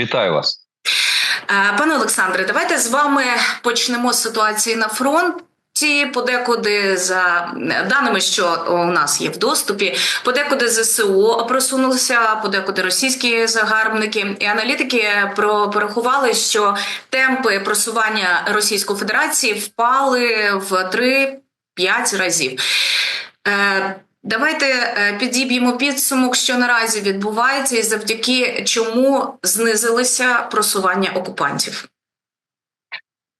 Вітаю вас. Е, Пане Олександре, давайте з вами почнемо з ситуації на фронті. Подекуди за даними, що у нас є в доступі, подекуди ЗСУ просунулися, подекуди російські загарбники і аналітики порахували, що темпи просування Російської Федерації впали в 3-5 разів. Давайте е, підіб'ємо підсумок, що наразі відбувається, і завдяки чому знизилося просування окупантів.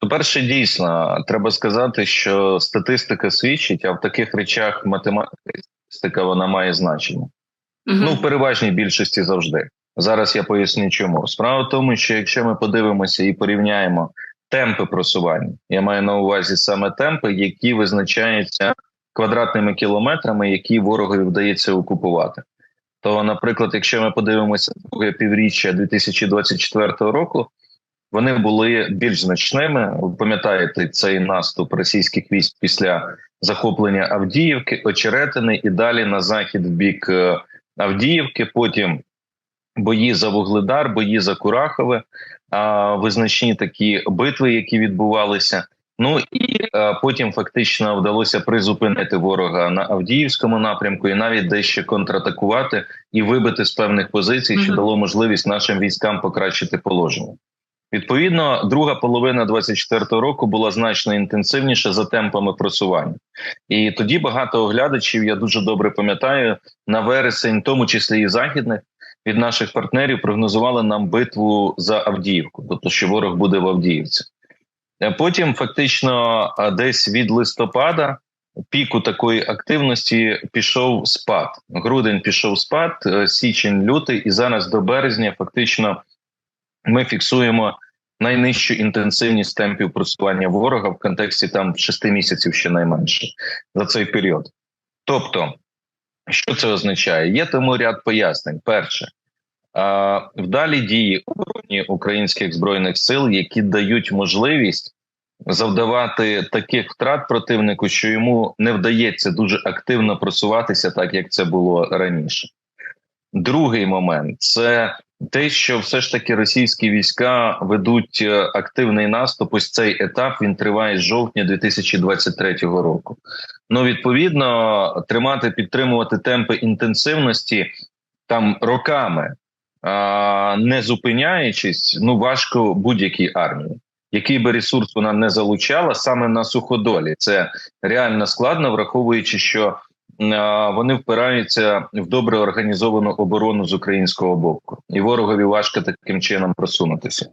По-перше, дійсно, треба сказати, що статистика свідчить, а в таких речах математика вона має значення. Угу. Ну, в переважній більшості завжди. Зараз я поясню, чому. Справа в тому, що якщо ми подивимося і порівняємо темпи просування, я маю на увазі саме темпи, які визначаються квадратними кілометрами, які ворогові вдається окупувати. То, наприклад, якщо ми подивимося друге півріччя 2024 року, вони були більш значними. Ви пам'ятаєте цей наступ російських військ після захоплення Авдіївки, Очеретини і далі на захід в бік е, Авдіївки. Потім бої за Вугледар, бої за Курахове, а, визначні такі битви, які відбувалися. Ну і а, потім фактично вдалося призупинити ворога на Авдіївському напрямку і навіть дещо контратакувати і вибити з певних позицій, що дало можливість нашим військам покращити положення. Відповідно, друга половина 24-го року була значно інтенсивніша за темпами просування, і тоді багато оглядачів, я дуже добре пам'ятаю, на вересень, в тому числі і західних, від наших партнерів прогнозували нам битву за Авдіївку, тобто що ворог буде в Авдіївці. Е, Потім, фактично, десь від листопада піку такої активності пішов спад. Грудень пішов спад, е, січень, лютий, і зараз до березня фактично ми фіксуємо найнижчу інтенсивність темпів просування ворога в контексті там 6 місяців щонайменше за цей період. Тобто, що це означає? Є тому ряд пояснень. Перше, вдалі дії обороні українських збройних сил, які дають можливість завдавати таких втрат противнику, що йому не вдається дуже активно просуватися, так як це було раніше. Другий момент це те, що все ж таки російські війська ведуть е, активний наступ. Ось цей етап він триває з жовтня 2023 року. Ну відповідно, тримати, підтримувати темпи інтенсивності там роками, не зупиняючись, ну важко будь-якій армії. Який би ресурс вона не залучала саме на суходолі, це реально складно, враховуючи, що вони впираються в добре організовану оборону з українського боку, і ворогові важко таким чином просунутися.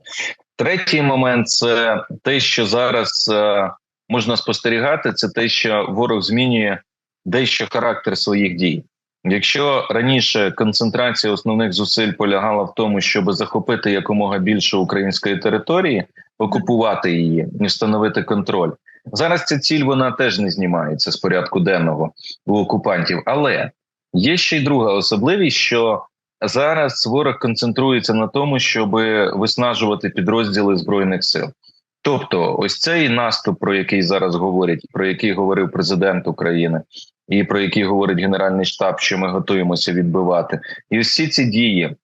Третій момент це те, що зараз е, можна спостерігати, це те, що ворог змінює дещо характер своїх дій. Якщо раніше концентрація основних зусиль полягала в тому, щоб захопити якомога більше української території, окупувати її і встановити контроль, зараз ця ціль вона теж не знімається з порядку денного у окупантів. Але є ще й друга особливість, що зараз ворог концентрується на тому, щоб виснажувати підрозділи збройних сил. Тобто, ось цей наступ, про який зараз говорять, про який говорив президент України, і про який говорить Генеральний штаб, що ми готуємося відбивати, і всі ці дії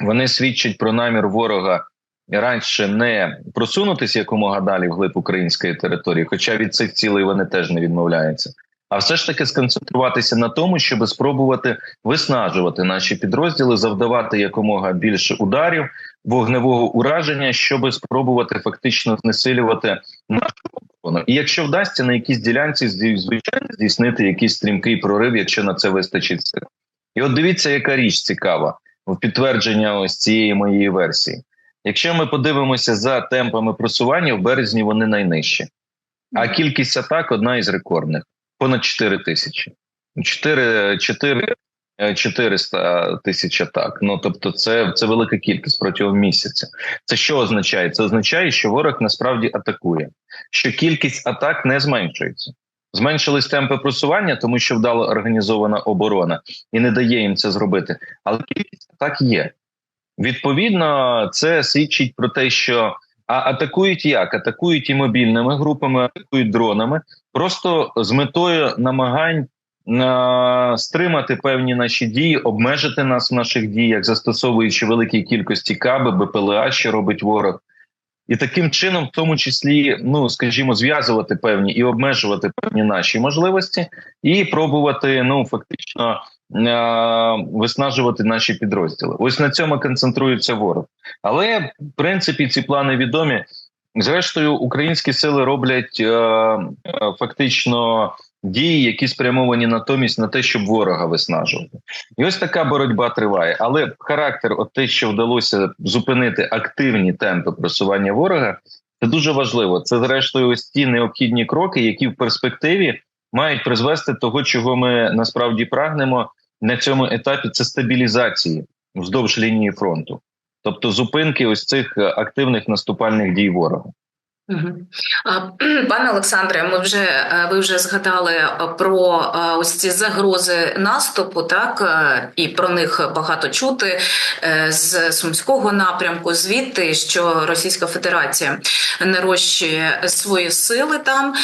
вони свідчать про намір ворога радше не просунутися якомога далі вглиб української території, хоча від цих цілей вони теж не відмовляються. А все ж таки сконцентруватися на тому, щоб спробувати виснажувати наші підрозділи, завдавати якомога більше ударів, вогневого ураження, щоб спробувати фактично знесилювати нашу оборону. І якщо вдасться на якійсь ділянці, звичайно здійснити якийсь стрімкий прорив, якщо на це вистачить сил. І от дивіться, яка річ цікава в підтвердження ось цієї моєї версії. Якщо ми подивимося за темпами просування, в березні вони найнижчі, а кількість атак одна із рекордних понад 4 тисячі. 4, 4 е, 400 тисяч атак. Ну тобто, це, це велика кількість протягом місяця. Це що означає? Це означає, що ворог насправді атакує, що кількість атак не зменшується. Зменшились темпи просування, тому що вдало організована оборона і не дає їм це зробити. Але кількість атак є. Відповідно, це свідчить про те, що а атакують як? Атакують і мобільними групами, атакують дронами, просто з метою намагань стримати певні наші дії, обмежити нас в наших діях, застосовуючи великі кількості каби, БПЛА, що робить ворог, і таким чином, в тому числі, ну скажімо, зв'язувати певні і обмежувати певні наші можливості, і пробувати ну фактично виснажувати наші підрозділи. Ось на цьому концентрується ворог. Але в принципі ці плани відомі. Зрештою, українські сили роблять е, е, фактично дії, які спрямовані натомість на те, щоб ворога виснажувати, і ось така боротьба триває. Але характер, от те, що вдалося зупинити активні темпи просування ворога, це дуже важливо. Це зрештою ось ті необхідні кроки, які в перспективі мають призвести того, чого ми насправді прагнемо на цьому етапі. Це стабілізації вздовж лінії фронту, тобто зупинки ось цих активних наступальних дій ворога. Пане Олександре, ми вже е, ви вже згадали е, про е, ось ці загрози наступу, так і про них багато чути з сумського напрямку, звідти що Російська Федерація нарощує свої сили там.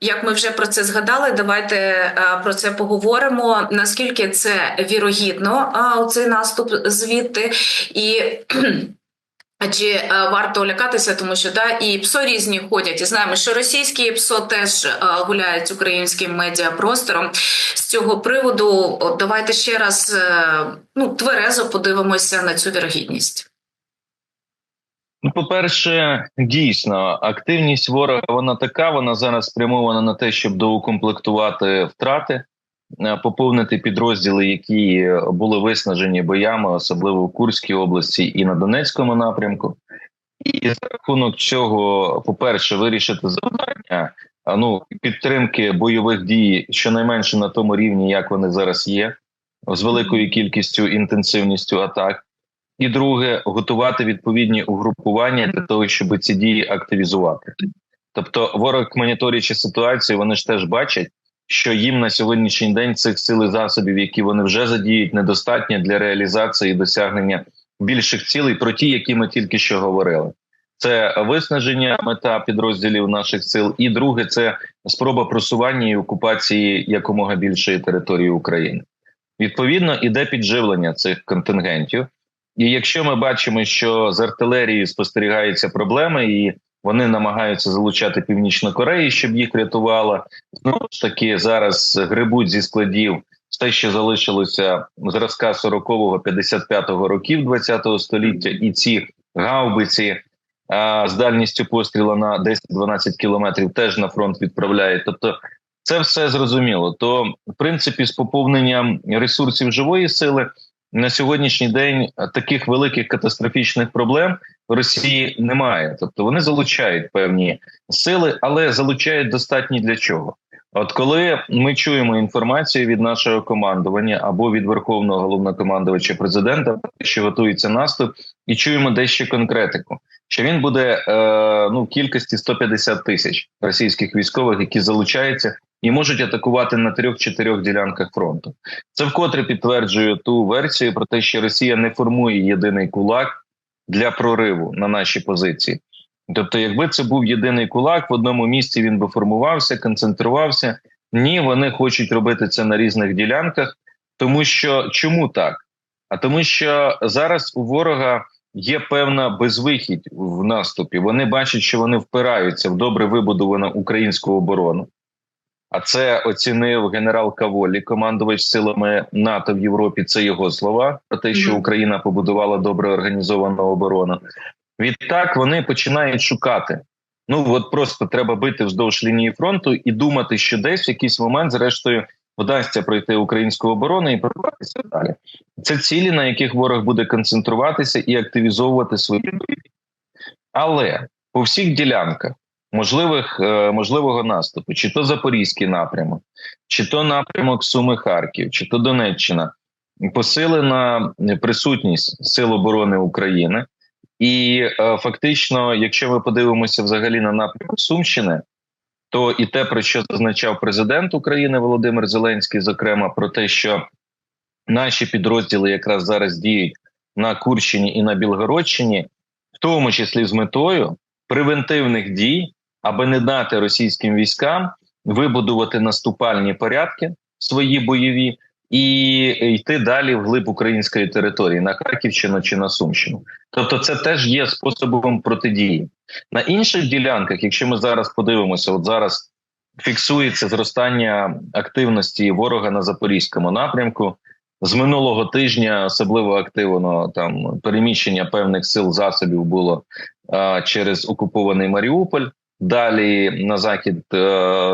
Як ми вже про це згадали, давайте про це поговоримо. Наскільки це вірогідно, цей наступ звідти і. чи е, варто лякатися, тому що да і ПСО різні ходять, і знаємо, що російські ПСО теж е, гуляють українським медіапростором. З цього приводу от, давайте ще раз е, ну тверезо подивимося на цю вірогідність. Ну, по перше, дійсно активність ворога вона така. Вона зараз спрямована на те, щоб доукомплектувати втрати. Е, поповнити підрозділи, які були виснажені боями, особливо в Курській області і на Донецькому напрямку. І за рахунок цього, по перше, вирішити завдання ну підтримки бойових дій щонайменше на тому рівні, як вони зараз є, з великою кількістю інтенсивністю атак. І друге, готувати відповідні угрупування для того, щоб ці дії активізувати. Тобто, ворог моніторячи ситуацію, вони ж теж бачать, що їм на сьогоднішній день цих сил і засобів, які вони вже задіють, недостатньо для реалізації і досягнення більших цілей, про ті, які ми тільки що говорили. Це виснаження мета підрозділів наших сил, і друге це спроба просування і окупації якомога більшої території України. Відповідно, іде підживлення цих контингентів. І якщо ми бачимо, що з артилерією спостерігаються проблеми, і вони намагаються залучати північну Корею, щоб їх рятувала. Знову ж таки зараз грибуть зі складів все, що залишилося зразка 40-го, 55-го років 20-го століття, і ці гаубиці а, з дальністю постріла на 10-12 кілометрів теж на фронт відправляють. Тобто, це все зрозуміло. То в принципі, з поповненням ресурсів живої сили на сьогоднішній день таких великих катастрофічних проблем в Росії немає. Тобто вони залучають певні сили, але залучають достатні для чого. От коли ми чуємо інформацію від нашого командування або від верховного головнокомандувача президента, що готується наступ, і чуємо дещо конкретику, що він буде е, ну в кількості 150 тисяч російських військових, які залучаються і можуть атакувати на трьох-чотирьох ділянках фронту. Це вкотре підтверджує ту версію про те, що Росія не формує єдиний кулак для прориву на наші позиції. Тобто, якби це був єдиний кулак, в одному місці він би формувався, концентрувався. Ні, вони хочуть робити це на різних ділянках, тому що чому так? А тому, що зараз у ворога є певна безвихідь в наступі. Вони бачать, що вони впираються в добре вибудовану українську оборону. А це оцінив генерал Каволі, командувач силами НАТО в Європі. Це його слова про те, що Україна побудувала добре організовану оборону. Відтак вони починають шукати. Ну от просто треба бити вздовж лінії фронту і думати, що десь в якийсь момент, зрештою, вдасться пройти українську оборону і прорватися далі. Це цілі, на яких ворог буде концентруватися і активізовувати свої. Але по всіх ділянках можливих е, можливого наступу, чи то Запорізький напрямок, чи то напрямок Суми Харків, чи то Донеччина, посилена присутність Сил оборони України. І е, фактично, якщо ми подивимося взагалі на напрямок Сумщини, то і те, про що зазначав президент України Володимир Зеленський, зокрема про те, що наші підрозділи якраз зараз діють на Курщині і на Білгородщині, в тому числі з метою превентивних дій аби не дати російським військам вибудувати наступальні порядки свої бойові і йти далі в глиб української території на Харківщину чи на Сумщину. Тобто, це теж є способом протидії на інших ділянках. Якщо ми зараз подивимося, от зараз фіксується зростання активності ворога на запорізькому напрямку. З минулого тижня особливо активно там переміщення певних сил засобів було а, через окупований Маріуполь, далі на захід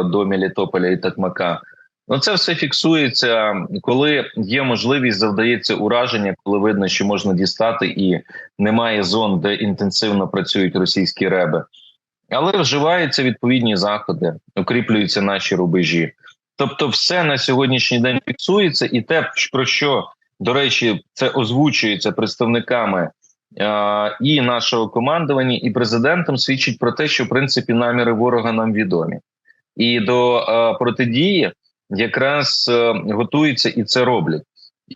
до Мелітополя і Такмака. Ну це все фіксується, коли є можливість, завдається ураження, коли видно, що можна дістати, і немає зон, де інтенсивно працюють російські реби. Але вживаються відповідні заходи, укріплюються наші рубежі. Тобто, все на сьогоднішній день фіксується, і те, про що до речі, це озвучується представниками е, і нашого командування, і президентом, свідчить про те, що в принципі наміри ворога нам відомі, і до протидії якраз е, готуються і це роблять. І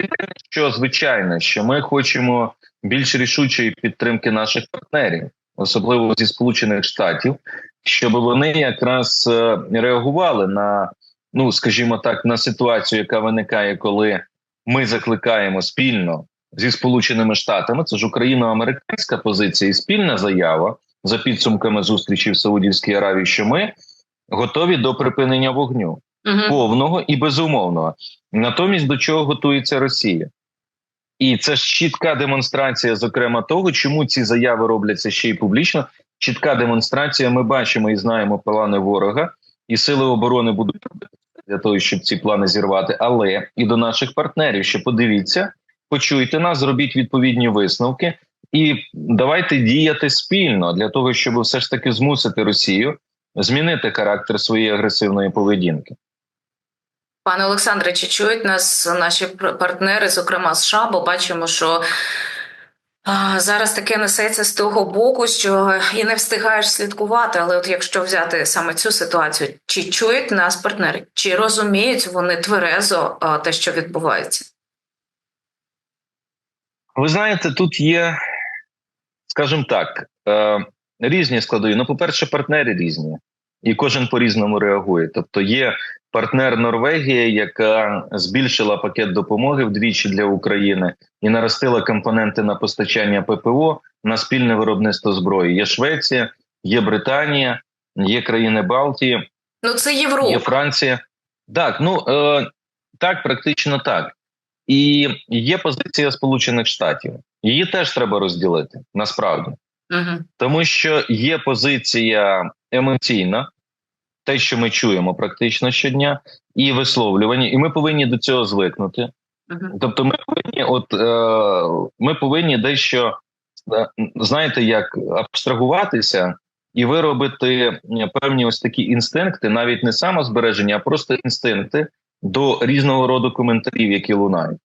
що звичайно, що ми хочемо більш рішучої підтримки наших партнерів, особливо зі сполучених штатів, щоб вони якраз е, реагували на ну скажімо так, на ситуацію, яка виникає, коли ми закликаємо спільно зі сполученими штатами. Це ж україно-американська позиція і спільна заява за підсумками зустрічі в Саудівській Аравії, що ми готові до припинення вогню угу. повного і безумовного. Натомість до чого готується Росія. І це ж чітка демонстрація, зокрема, того, чому ці заяви робляться ще й публічно. Чітка демонстрація. Ми бачимо і знаємо плани ворога, і сили оборони будуть для того, щоб ці плани зірвати, але і до наших партнерів, що подивіться, почуйте нас, зробіть відповідні висновки, і давайте діяти спільно для того, щоб все ж таки змусити Росію змінити характер своєї агресивної поведінки. Пане Олександре, чи чують нас наші партнери, зокрема США, бо бачимо, що Зараз таке несеться з того боку, що і не встигаєш слідкувати. Але от якщо взяти саме цю ситуацію, чи чують нас партнери, чи розуміють вони тверезо те, що відбувається? Ви знаєте, тут є, скажімо так, е, різні складові. Ну, по-перше, партнери різні, і кожен по різному реагує. Тобто, є партнер Норвегія, яка збільшила пакет допомоги вдвічі для України і наростила компоненти на постачання ППО на спільне виробництво зброї. Є Швеція, є Британія, є країни Балтії. Ну це Європа. Є Франція. Так, ну е, так, практично так. І є позиція Сполучених Штатів. Її теж треба розділити насправді, угу. тому що є позиція емоційна, те, що ми чуємо практично щодня, і висловлювання, і ми повинні до цього звикнути. Uh-huh. Тобто, ми повинні, от е, ми повинні дещо е, знаєте, як абстрагуватися і виробити певні ось такі інстинкти, навіть не самозбереження, а просто інстинкти до різного роду коментарів, які лунають.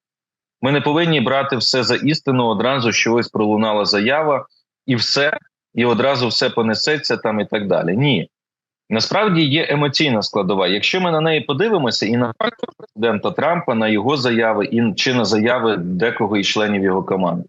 Ми не повинні брати все за істину одразу, що ось пролунала заява, і все, і одразу все понесеться там і так далі. Ні. Насправді є емоційна складова. Якщо ми на неї подивимося, і на фактор президента Трампа, на його заяви і чи на заяви декого із членів його команди,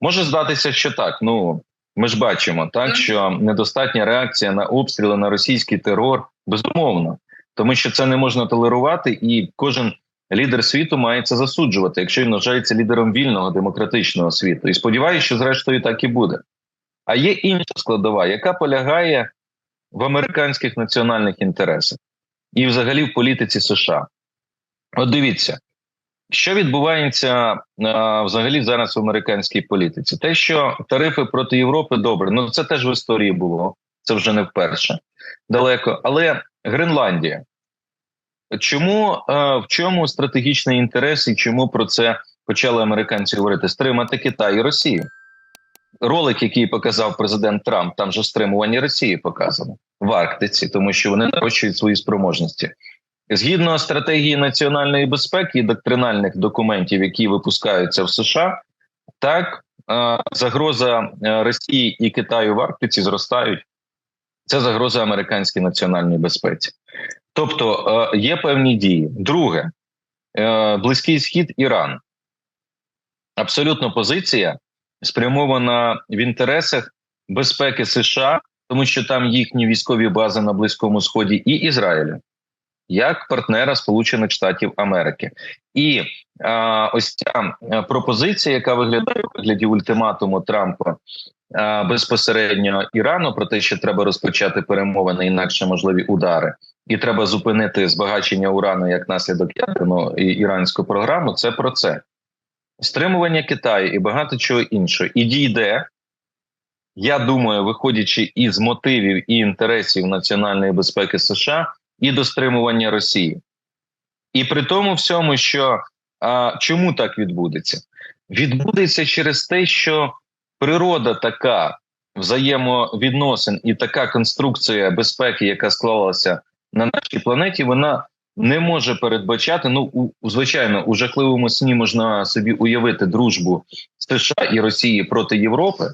може здатися, що так. Ну ми ж бачимо, так що недостатня реакція на обстріли на російський терор безумовно, тому що це не можна толерувати, і кожен лідер світу має це засуджувати, якщо він вважається лідером вільного демократичного світу. І сподіваюся, що зрештою так і буде. А є інша складова, яка полягає в американських національних інтересах і, взагалі, в політиці США. От дивіться, що відбувається а, взагалі зараз в американській політиці. Те, що тарифи проти Європи добре, ну це теж в історії було, це вже не вперше далеко. Але Гренландія. Чому в чому стратегічний інтерес і чому про це почали американці говорити? Стримати Китай і Росію ролик, який показав президент Трамп, там же стримування Росії показано в Арктиці, тому що вони нарощують свої спроможності. Згідно стратегії національної безпеки і доктринальних документів, які випускаються в США, так загроза Росії і Китаю в Арктиці зростають. Це загроза американській національній безпеці. Тобто є певні дії. Друге, близький схід Іран. Абсолютно позиція спрямована в інтересах безпеки США, тому що там їхні військові бази на близькому сході і Ізраїлю. Як партнера Сполучених Штатів Америки, і а, ось ця пропозиція, яка виглядає у вигляді ультиматуму Трампа а, безпосередньо Ірану, про те, що треба розпочати перемовини, інакше можливі удари, і треба зупинити збагачення урану як наслідок ядерну і іранську програму. Це про це стримування Китаю і багато чого іншого. І дійде я думаю, виходячи із мотивів і інтересів національної безпеки США і до стримування Росії, і при тому всьому, що а, чому так відбудеться? Відбудеться через те, що природа така взаємовідносин і така конструкція безпеки, яка склалася на нашій планеті, вона не може передбачати. Ну, у, звичайно, у жахливому сні можна собі уявити дружбу США і Росії проти Європи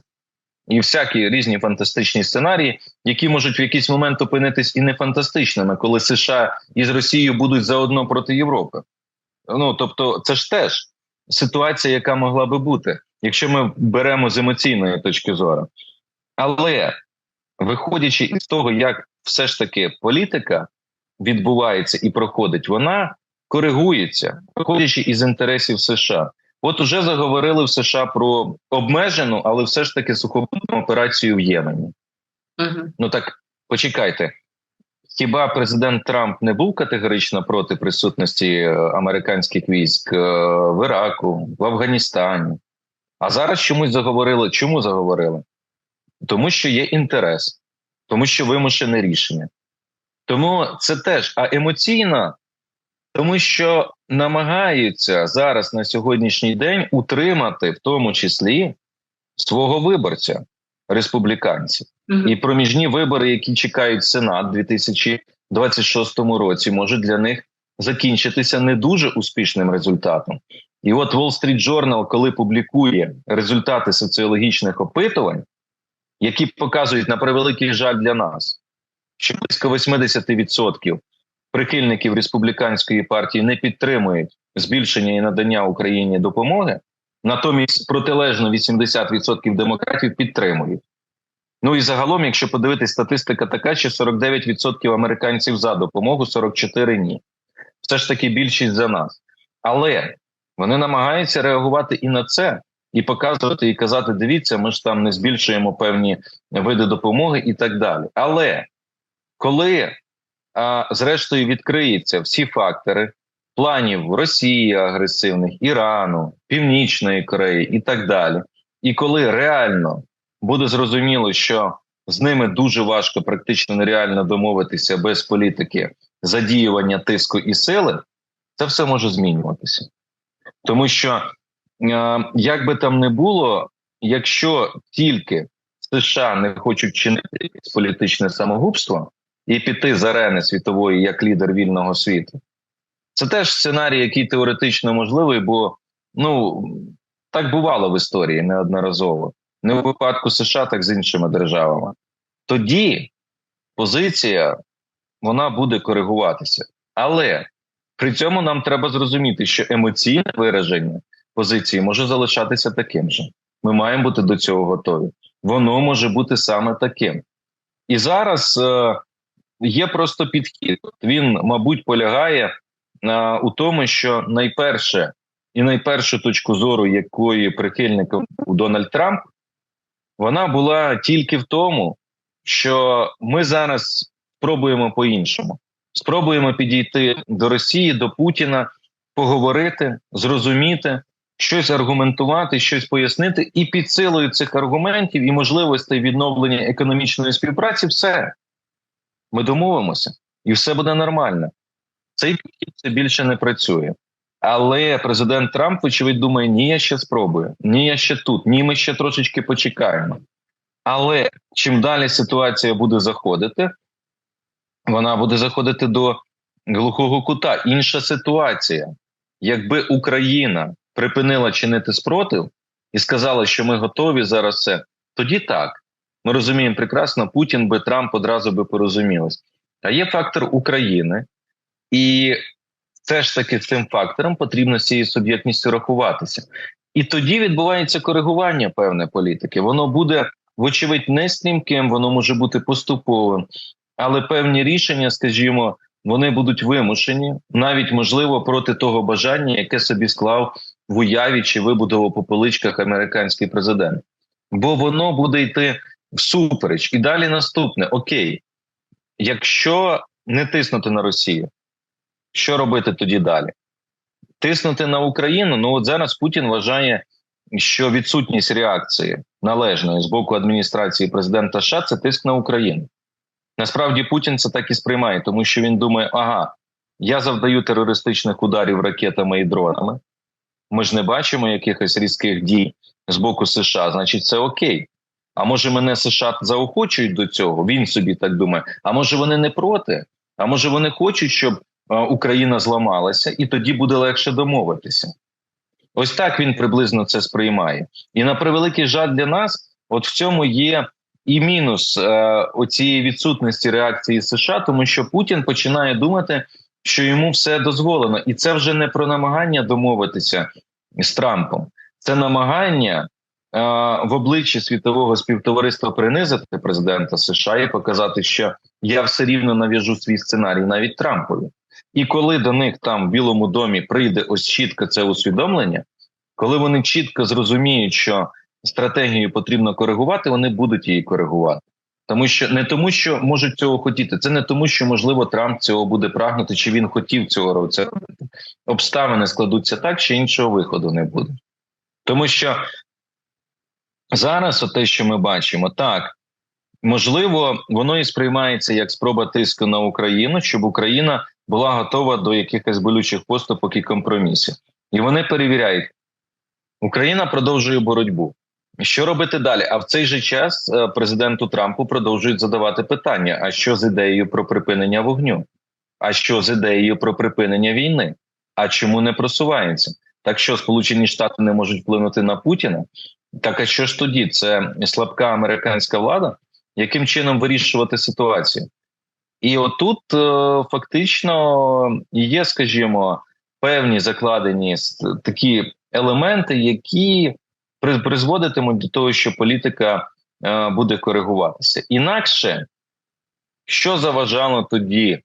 і всякі різні фантастичні сценарії, які можуть в якийсь момент опинитись і не фантастичними, коли США із Росією будуть заодно проти Європи. Ну тобто, це ж теж ситуація, яка могла би бути, якщо ми беремо з емоційної точки зору. Але виходячи із того, як все ж таки політика відбувається і проходить, вона коригується, виходячи із інтересів США. От уже заговорили в США про обмежену, але все ж таки сухопутну операцію в Ємені. Угу. Ну так почекайте. Хіба президент Трамп не був категорично проти присутності е, американських військ е, в Іраку, в Афганістані? А зараз чомусь заговорили. Чому заговорили? Тому що є інтерес, тому що вимушене рішення. Тому це теж а емоційна тому що намагаються зараз на сьогоднішній день утримати, в тому числі, свого виборця республіканців. І проміжні вибори, які чекають Сенат у 2026 році, можуть для них закінчитися не дуже успішним результатом. І от Wall Street Journal, коли публікує результати соціологічних опитувань, які показують на превеликий жаль для нас, що близько 80% прихильників республіканської партії не підтримують збільшення і надання Україні допомоги, натомість протилежно 80% демократів підтримують. Ну і загалом, якщо подивитись, статистика така, що 49% американців за допомогу, 44% ні. Все ж таки більшість за нас. Але вони намагаються реагувати і на це, і показувати, і казати: дивіться, ми ж там не збільшуємо певні види допомоги і так далі. Але коли а зрештою відкриються всі фактори планів Росії агресивних, Ірану, Північної Кореї і так далі. І коли реально буде зрозуміло, що з ними дуже важко, практично нереально домовитися без політики задіювання тиску і сили, це все може змінюватися. Тому що, як би там не було, якщо тільки США не хочуть чинити політичне самогубство, і піти з арени світової як лідер вільного світу. Це теж сценарій, який теоретично можливий, бо ну так бувало в історії неодноразово. Не у випадку США, так з іншими державами. Тоді позиція вона буде коригуватися. Але при цьому нам треба зрозуміти, що емоційне вираження позиції може залишатися таким же. Ми маємо бути до цього готові. Воно може бути саме таким. І зараз е, є просто підхід. Він, мабуть, полягає а, у тому, що найперше і найпершу точку зору, якої прихильником Дональд Трамп, вона була тільки в тому, що ми зараз спробуємо по-іншому. Спробуємо підійти до Росії, до Путіна, поговорити, зрозуміти, щось аргументувати, щось пояснити, і під силою цих аргументів і можливостей відновлення економічної співпраці, все ми домовимося, і все буде нормально. Цей підхід це більше не працює. Але президент Трамп, вочевидь, думає, ні, я ще спробую, ні, я ще тут, ні, ми ще трошечки почекаємо. Але чим далі ситуація буде заходити, вона буде заходити до глухого кута. Інша ситуація. Якби Україна припинила чинити спротив і сказала, що ми готові зараз все, тоді так. Ми розуміємо прекрасно, Путін би Трамп одразу би порозумілись. А є фактор України, і все ж таки цим фактором потрібно з цією суб'єктністю рахуватися. І тоді відбувається коригування певної політики. Воно буде, вочевидь, не стрімким, воно може бути поступовим, але певні рішення, скажімо, вони будуть вимушені, навіть можливо, проти того бажання, яке собі склав в уяві чи вибудував по поличках американський президент, бо воно буде йти всупереч. І далі наступне: Окей, якщо не тиснути на Росію, що робити тоді далі? Тиснути на Україну. Ну от зараз Путін вважає, що відсутність реакції належної з боку адміністрації президента США це тиск на Україну. Насправді Путін це так і сприймає, тому що він думає: ага, я завдаю терористичних ударів ракетами і дронами. Ми ж не бачимо якихось різких дій з боку США, значить, це окей. А може мене США заохочують до цього? Він собі так думає. А може вони не проти? А може вони хочуть, щоб Україна зламалася, і тоді буде легше домовитися. Ось так він приблизно це сприймає. І на превеликий жаль для нас, от в цьому є і мінус е, оцієї відсутності реакції США, тому що Путін починає думати, що йому все дозволено, і це вже не про намагання домовитися з Трампом, це намагання е, в обличчі світового співтовариства принизити президента США і показати, що я все рівно нав'яжу свій сценарій навіть Трампові. І коли до них там в Білому домі прийде ось чітко це усвідомлення, коли вони чітко зрозуміють, що стратегію потрібно коригувати, вони будуть її коригувати. Тому що не тому, що можуть цього хотіти, це не тому, що можливо Трамп цього буде прагнути, чи він хотів цього робити. Обставини складуться так, що іншого виходу не буде. Тому що зараз, те, що ми бачимо, так можливо, воно і сприймається як спроба тиску на Україну, щоб Україна була готова до якихось болючих поступок і компромісів. І вони перевіряють, Україна продовжує боротьбу. Що робити далі? А в цей же час е, президенту Трампу продовжують задавати питання: а що з ідеєю про припинення вогню? А що з ідеєю про припинення війни? А чому не просувається? Так що Сполучені Штати не можуть вплинути на Путіна? Так а що ж тоді? Це слабка американська влада, яким чином вирішувати ситуацію? І отут е, фактично є, скажімо, певні закладені такі елементи, які призводитимуть до того, що політика е, буде коригуватися. Інакше, що заважало тоді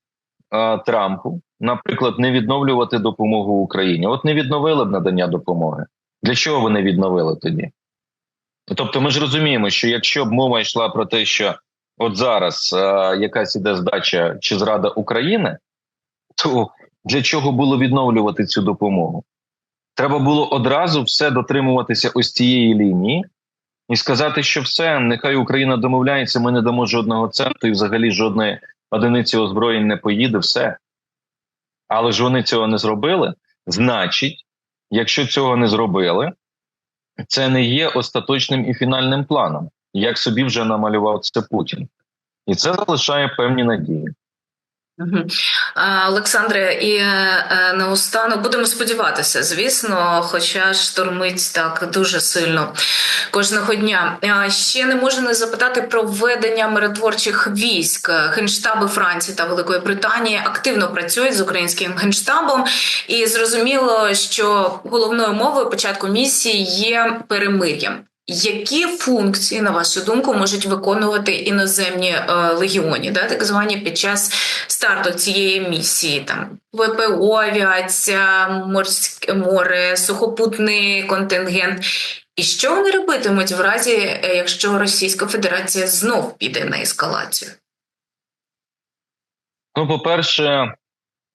е, Трампу, наприклад, не відновлювати допомогу Україні? От не відновили б надання допомоги. Для чого вони відновили тоді? Тобто, ми ж розуміємо, що якщо б мова йшла про те, що от зараз е, якась іде здача чи зрада України, то для чого було відновлювати цю допомогу? Треба було одразу все дотримуватися ось цієї лінії і сказати, що все, нехай Україна домовляється, ми не дамо жодного центу і взагалі жодної одиниці озброєнь не поїде, все. Але ж вони цього не зробили. Значить, якщо цього не зробили, це не є остаточним і фінальним планом, як собі вже намалював це Путін, і це залишає певні надії. Олександре, і е, е, наостанок будемо сподіватися, звісно, хоча штормить так дуже сильно кожного дня. Ще не можу не запитати про введення миротворчих військ. Генштаби Франції та Великої Британії активно працюють з українським генштабом, і зрозуміло, що головною мовою початку місії є перемир'я. Які функції, на вашу думку, можуть виконувати іноземні е, легіоні, да, так звані під час старту цієї місії? Там ВПО, авіація, морське море, сухопутний контингент? І що вони робитимуть в разі, е, якщо Російська Федерація знов піде на ескалацію? Ну, по-перше,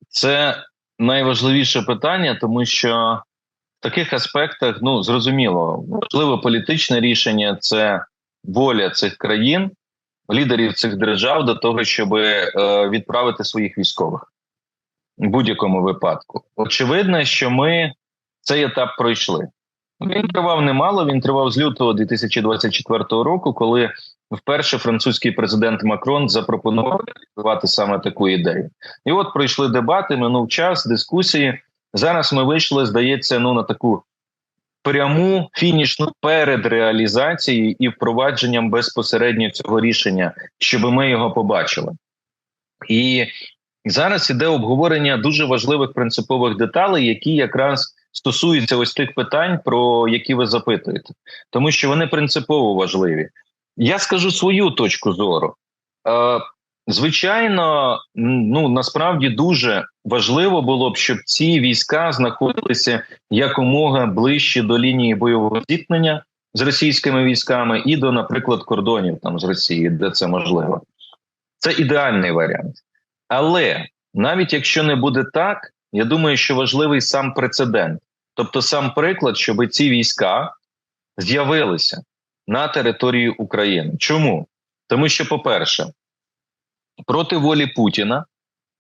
це найважливіше питання, тому що таких аспектах ну зрозуміло, важливе політичне рішення це воля цих країн, лідерів цих держав до того, щоб е, відправити своїх військових в будь-якому випадку. Очевидно, що ми цей етап пройшли. Він тривав немало. Він тривав з лютого 2024 року, коли вперше французький президент Макрон запропонував реалізувати саме таку ідею. І от пройшли дебати, минув час, дискусії. Зараз ми вийшли, здається, ну на таку пряму фінішну перед реалізацією і впровадженням безпосередньо цього рішення, щоб ми його побачили. І зараз іде обговорення дуже важливих принципових деталей, які якраз стосуються ось тих питань, про які ви запитуєте, тому що вони принципово важливі. Я скажу свою точку зору. Звичайно, ну насправді дуже важливо було б, щоб ці війська знаходилися якомога ближче до лінії бойового зіткнення з російськими військами і до, наприклад, кордонів там з Росії, де це можливо. Це ідеальний варіант. Але навіть якщо не буде так, я думаю, що важливий сам прецедент, тобто сам приклад, щоб ці війська з'явилися на території України. Чому? Тому що, по-перше, проти волі Путіна,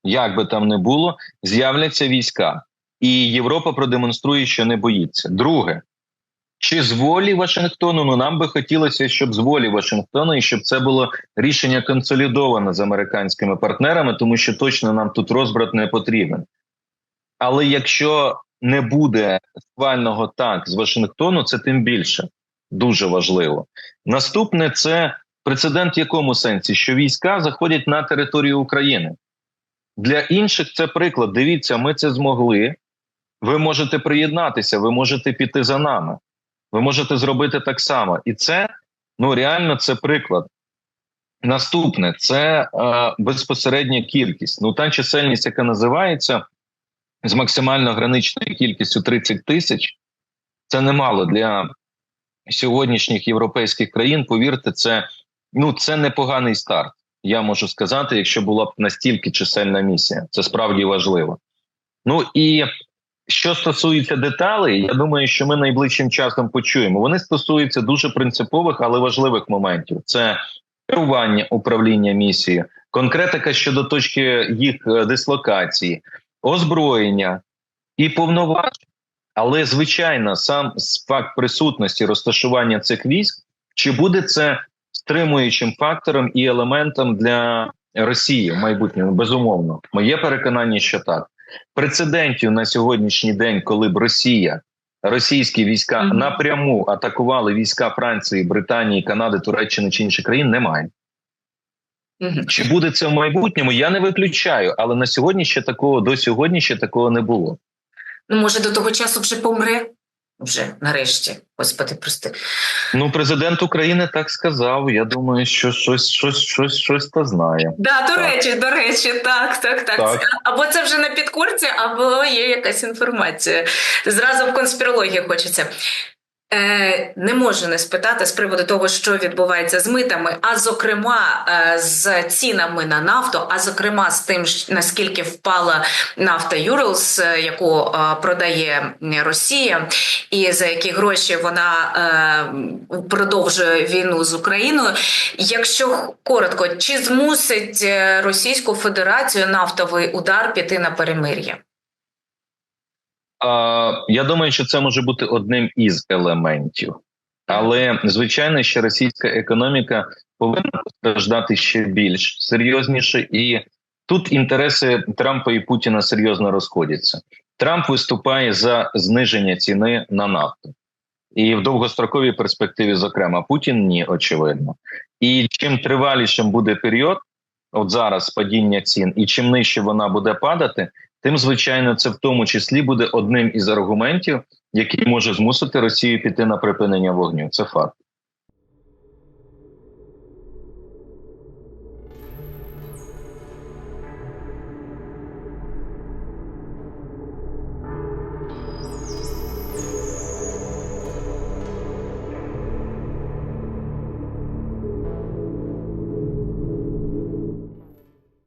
як би там не було, з'являться війська, і Європа продемонструє, що не боїться. Друге, чи з волі Вашингтону? Ну нам би хотілося, щоб з волі Вашингтону і щоб це було рішення консолідоване з американськими партнерами, тому що точно нам тут розбрат не потрібен. Але якщо не буде схвального так з Вашингтону, це тим більше дуже важливо. Наступне це прецедент в якому сенсі, що війська заходять на територію України. Для інших це приклад. Дивіться, ми це змогли. Ви можете приєднатися, ви можете піти за нами. Ви можете зробити так само. І це ну реально це приклад. Наступне це е, безпосередня кількість. Ну та чисельність, яка називається з максимально граничною кількістю 30 тисяч. Це немало для сьогоднішніх європейських країн. Повірте, це ну це непоганий старт. Я можу сказати, якщо була б настільки чисельна місія, це справді важливо. Ну і що стосується деталей, я думаю, що ми найближчим часом почуємо. Вони стосуються дуже принципових, але важливих моментів: це керування управління місією, конкретика щодо точки їх е, дислокації, озброєння і повноважень. Але звичайно, сам факт присутності розташування цих військ чи буде це стримуючим фактором і елементом для Росії в майбутньому? Безумовно, моє переконання, що так прецедентів на сьогоднішній день, коли б Росія, російські війська mm -hmm. напряму атакували війська Франції, Британії, Канади, Туреччини чи інших країн, немає. Mm -hmm. Чи буде це в майбутньому? Я не виключаю, але на сьогодні ще такого до сьогодні ще такого не було. Ну, може, до того часу вже помре вже нарешті. Господи, прости. Ну, президент України так сказав. Я думаю, що щось, щось, щось, щось та знає. Да, до так. речі, до речі, так, так, так, так. Або це вже на підкурці, або є якась інформація. Зразу в конспірології хочеться. Е, Не можу не спитати з приводу того, що відбувається з митами, а зокрема е, з цінами на нафту, а зокрема з тим, наскільки впала нафта Юралс, е, яку продає Росія, і за які гроші вона продовжує війну з Україною. Якщо коротко, чи змусить Російську Федерацію нафтовий удар піти на перемир'я? Я думаю, що це може бути одним із елементів, але звичайно, що російська економіка повинна постраждати ще більш серйозніше, і тут інтереси Трампа і Путіна серйозно розходяться. Трамп виступає за зниження ціни на нафту. І в довгостроковій перспективі, зокрема, Путін ні, очевидно. І чим тривалішим буде період, от зараз падіння цін, і чим нижче вона буде падати, тим звичайно це в тому числі буде одним із аргументів, який може змусити Росію піти на припинення вогню. Це факт.